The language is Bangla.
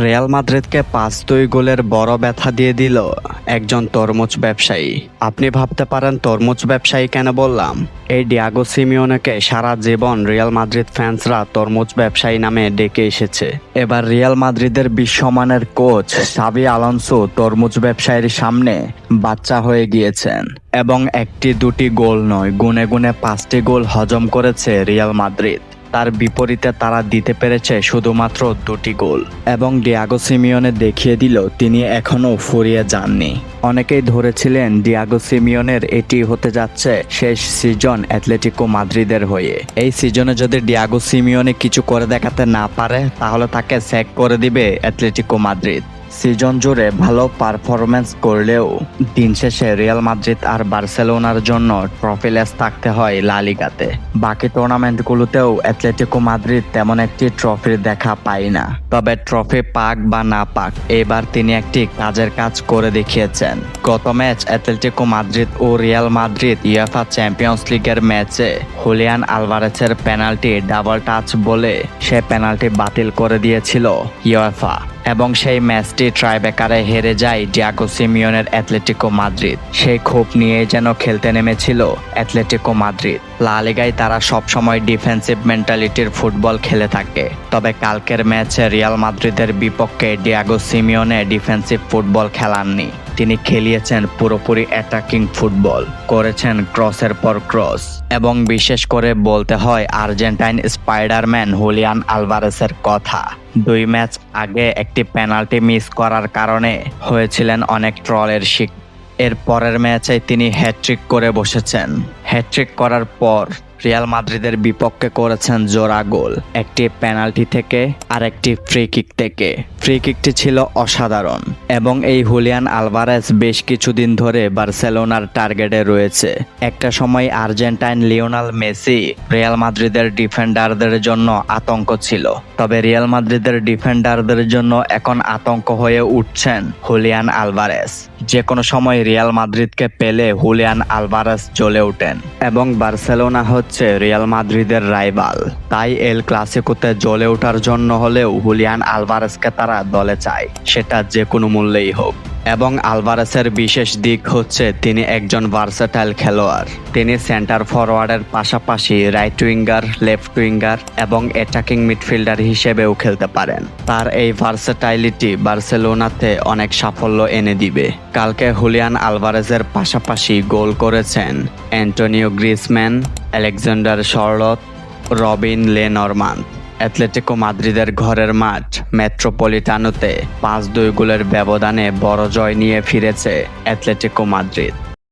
রিয়াল মাদ্রিদকে পাঁচ দুই গোলের বড় ব্যথা দিয়ে দিল একজন তরমুজ ব্যবসায়ী। আপনি ভাবতে পারেন, তরমুজ ব্যবসায়ী কেন বললাম? এই ডিয়াগো সিমিওনেকে সারা জীবন রিয়াল মাদ্রিদ ফ্যান্সরা তরমুজ ব্যবসায়ী নামে ডেকে এসেছে। এবার রিয়াল মাদ্রিদের বিশ্বমানের কোচ সাবি আলonso তরমুজ ব্যবসায়ীর সামনে বাচ্চা হয়ে গিয়েছেন এবং একটি দুটি গোল নয়, গুনে গুনে পাঁচটি গোল হজম করেছে রিয়াল মাদ্রিদ। তার বিপরীতে তারা দিতে পেরেছে শুধুমাত্র দুটি গোল, এবং ডিয়াগো সিমিওনে দেখিয়ে দিল তিনি এখনও ফুরিয়ে যাননি। অনেকেই ধরেছিলেন ডিয়াগো সিমিওনের এটি হতে যাচ্ছে শেষ সিজন অ্যাথলেটিকো মাদ্রিদের হয়ে। এই সিজনে যদি ডিয়াগো সিমিওনে কিছু করে দেখাতে না পারে, তাহলে তাকে স্যাক করে দিবে অ্যাথলেটিকো মাদ্রিদ। সিজন জুড়ে ভালো পারফরমেন্স করলেও দিন শেষে রিয়াল মাদ্রিদ আর বার্সেলোনার জন্য ট্রফি ট্রফিলেস থাকতে হয় লালিগাতে বাকি টুর্নামেন্টগুলোতেও অ্যাথলেটিকো মাদ্রিদ তেমন একটি ট্রফির দেখা পায় না। তবে ট্রফি পাক বা না পাক, এবার তিনি একটি কাজের কাজ করে দেখিয়েছেন। গত ম্যাচ অ্যাথলেটিকো মাদ্রিদ ও রিয়াল মাদ্রিদ ইয়েফা চ্যাম্পিয়ন্স লিগের ম্যাচে হুলিয়ান আলভারেসের পেনাল্টি ডাবল টাচ বলে সে পেনাল্টি বাতিল করে দিয়েছিল ইউএফা এবং সেই ম্যাচটি ট্রাইবেকারে হেরে যায় ডিয়াগো সিমিয়নের অ্যাথলেটিকো মাদ্রিদ। সেই ক্ষোভ নিয়ে যেন খেলতে নেমেছিল অ্যাথলেটিকো মাদ্রিদ। লালিগায় তারা সবসময় ডিফেন্সিভ মেন্টালিটির ফুটবল খেলে থাকে। তবে কালকের ম্যাচে রিয়াল মাদ্রিদের বিপক্ষে ডিয়াগো সিমিয়নে ডিফেন্সিভ ফুটবল খেলাননি। তিনি খেলিয়েছেন পুরোপুরি অ্যাটাকিং ফুটবল করেছেন ক্রসের পর ক্রস এবং বিশেষ করে বলতে হয় আর্জেন্টাইন স্পাইডারম্যান হুলিয়ান আলভারেসের কথা। দুই ম্যাচ আগে একটি পেনাল্টি মিস করার কারণে হয়েছিলেন অনেক ট্রলের শিক। এর পরের ম্যাচে তিনি হ্যাট্রিক করে বসেছেন। হ্যাট্রিক করার পর রিয়াল মাদ্রিদের বিপক্ষে করেছেন জোড়া গোল। একটি পেনাল্টি থেকে আর একটি ফ্রি কিক থেকে ফ্রি কিকটি ছিল অসাধারণ এবং এই হুলিয়ান আলভারেস বেশ কিছুদিন ধরে বার্সেলোনার টার্গেটে রয়েছে। একটা সময় আর্জেন্টাইন লিওনাল মেসি রিয়াল মাদ্রিদের ডিফেন্ডারদের জন্য আতঙ্ক ছিল। তবে রিয়াল মাদ্রিদের ডিফেন্ডারদের জন্য এখন আতঙ্ক হয়ে উঠছেন হুলিয়ান আলভারেস যে কোনো সময় রিয়াল মাদ্রিদকে পেলে হুলিয়ান আলভারেস জ্বলে ওঠেন। এবং বার্সেলোনা হচ্ছে রিয়াল মাদ্রিদের রাইবাল তাই এল ক্লাসিকোতে জ্বলে ওঠার জন্য হলেও হুলিয়ান আলভারেসকে তারা দলে চায়, সেটা যে কোনো মূল্যেই হোক। এবং আলভারেসের বিশেষ দিক হচ্ছে তিনি একজন ভার্সাটাইল খেলোয়াড়। তিনি সেন্টার ফরওয়ার্ডের পাশাপাশি রাইট উইঙ্গার লেফট উইঙ্গার এবং অ্যাটাকিং মিডফিল্ডার হিসেবেও খেলতে পারেন। তার এই ভার্সাটাইলিটি বার্সেলোনাতে অনেক সাফল্য এনে দিবে। কালকে হুলিয়ান আলভারেজের পাশাপাশি গোল করেছেন Antonio Griezmann Alexander Sorloth, Robin Le Normand. Atletico মাদ্রিদের ঘরের মাঠ মেট্রোপলিটানোতে পাঁচ দুই গোলের ব্যবধানে বড় জয় নিয়ে ফিরেছে অ্যাথলেটিকো মাদ্রিদ।